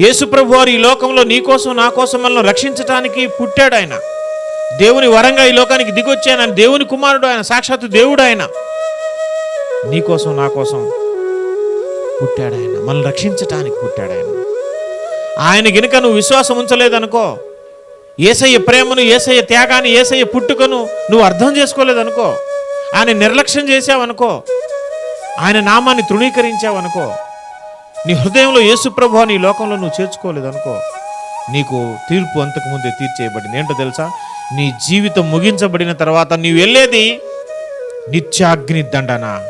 యేసుప్రభు వారు ఈ లోకంలో నీ కోసం నా కోసం మనల్ని రక్షించటానికి పుట్టాడు ఆయన. దేవుని వరంగా ఈ లోకానికి దిగొచ్చాను ఆయన దేవుని కుమారుడు ఆయన సాక్షాత్తు దేవుడు ఆయన. నీ కోసం నా కోసం పుట్టాడు ఆయన. మనల్ని రక్షించటానికి పుట్టాడు ఆయన. ఆయన గినుక నువ్వు విశ్వాసం ఉంచలేదనుకో ఏసయ్య ప్రేమను ఏసయ్య త్యాగాన్ని ఏసయ్య పుట్టుకను నువ్వు అర్థం చేసుకోలేదనుకో ఆయన నిర్లక్ష్యం చేసావనుకో ఆయన నామాన్ని తృణీకరించావనుకో నీ హృదయంలో యేసుప్రభు నీ లోకంలో నువ్వు చేర్చుకోలేదనుకో నీకు తీర్పు అంతకుముందే తీర్చేయబడింది. ఏంటో తెలుసా? నీ జీవితం ముగించబడిన తర్వాత నీవు వెళ్ళేది నిత్యాగ్ని దండన.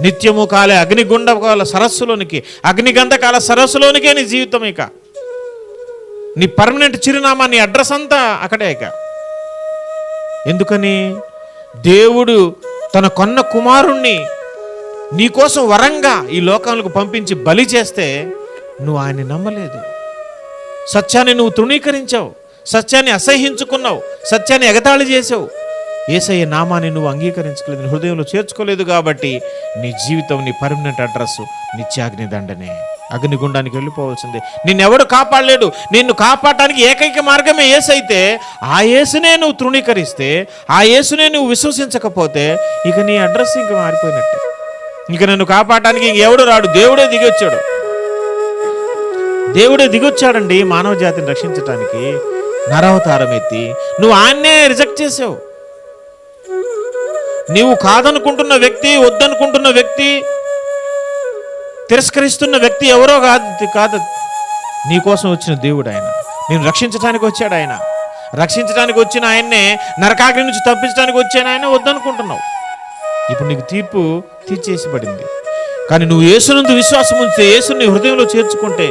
నిత్యము కాలే అగ్నిగుండకాల సరస్సులోనికి అగ్నిగంధకాల సరస్సులోనికే నీ జీవితం ఇక. నీ పర్మనెంట్ చిరునామా నీ అడ్రస్ అంతా అక్కడే ఇక. ఎందుకని? దేవుడు తన కొన్న కుమారుణ్ణి నీకోసం వరంగా ఈ లోకాలకు పంపించి బలి చేస్తే నువ్వు ఆయన్ని నమ్మలేదు. సత్యాన్ని నువ్వు తృణీకరించావు. సత్యాన్ని అసహ్యించుకున్నావు. సత్యాన్ని ఎగతాళి చేసావు ఏసయ్య నామాన్ని నువ్వు అంగీకరించలేదు. హృదయంలో చేర్చుకోలేదు కాబట్టి నీ జీవితం నీ పర్మనెంట్ అడ్రస్ నిత్యాగ్ని దండనే. అగ్నిగుండానికి వెళ్ళిపోవాల్సిందే. నిన్నెవడు కాపాడలేడు. నిన్ను కాపాడటానికి ఏకైక మార్గమే ఏసైతే ఆ యేసునే నువ్వు తృణీకరిస్తే ఆ యేసునే నువ్వు విశ్వసించకపోతే ఇక నీ అడ్రస్ ఇంక మారిపోయినట్టే. ఇంక నన్ను కాపాడటానికి ఇంకెవడు రాడు. దేవుడే దిగొచ్చాడు. దేవుడే దిగొచ్చాడండి మానవ జాతిని రక్షించటానికి. నరవతారం ఎత్తి నువ్వు ఆయన్నే రిజెక్ట్ చేసావు. నీవు కాదనుకుంటున్న వ్యక్తి వద్దనుకుంటున్న వ్యక్తి తిరస్కరిస్తున్న వ్యక్తి ఎవరో కాదు కాదు. నీ కోసం వచ్చిన దేవుడు ఆయన. నేను రక్షించడానికి వచ్చాడు ఆయన. రక్షించడానికి వచ్చిన ఆయన్నే నరకాగ్ని నుంచి తప్పించడానికి వచ్చాను ఆయన వద్దనుకుంటున్నావు. ఇప్పుడు నీకు తీర్పు తీర్చేసి పడింది కానీ నువ్వు యేసునందు విశ్వాసం ఉంచితే యేసుని హృదయంలో చేర్చుకుంటే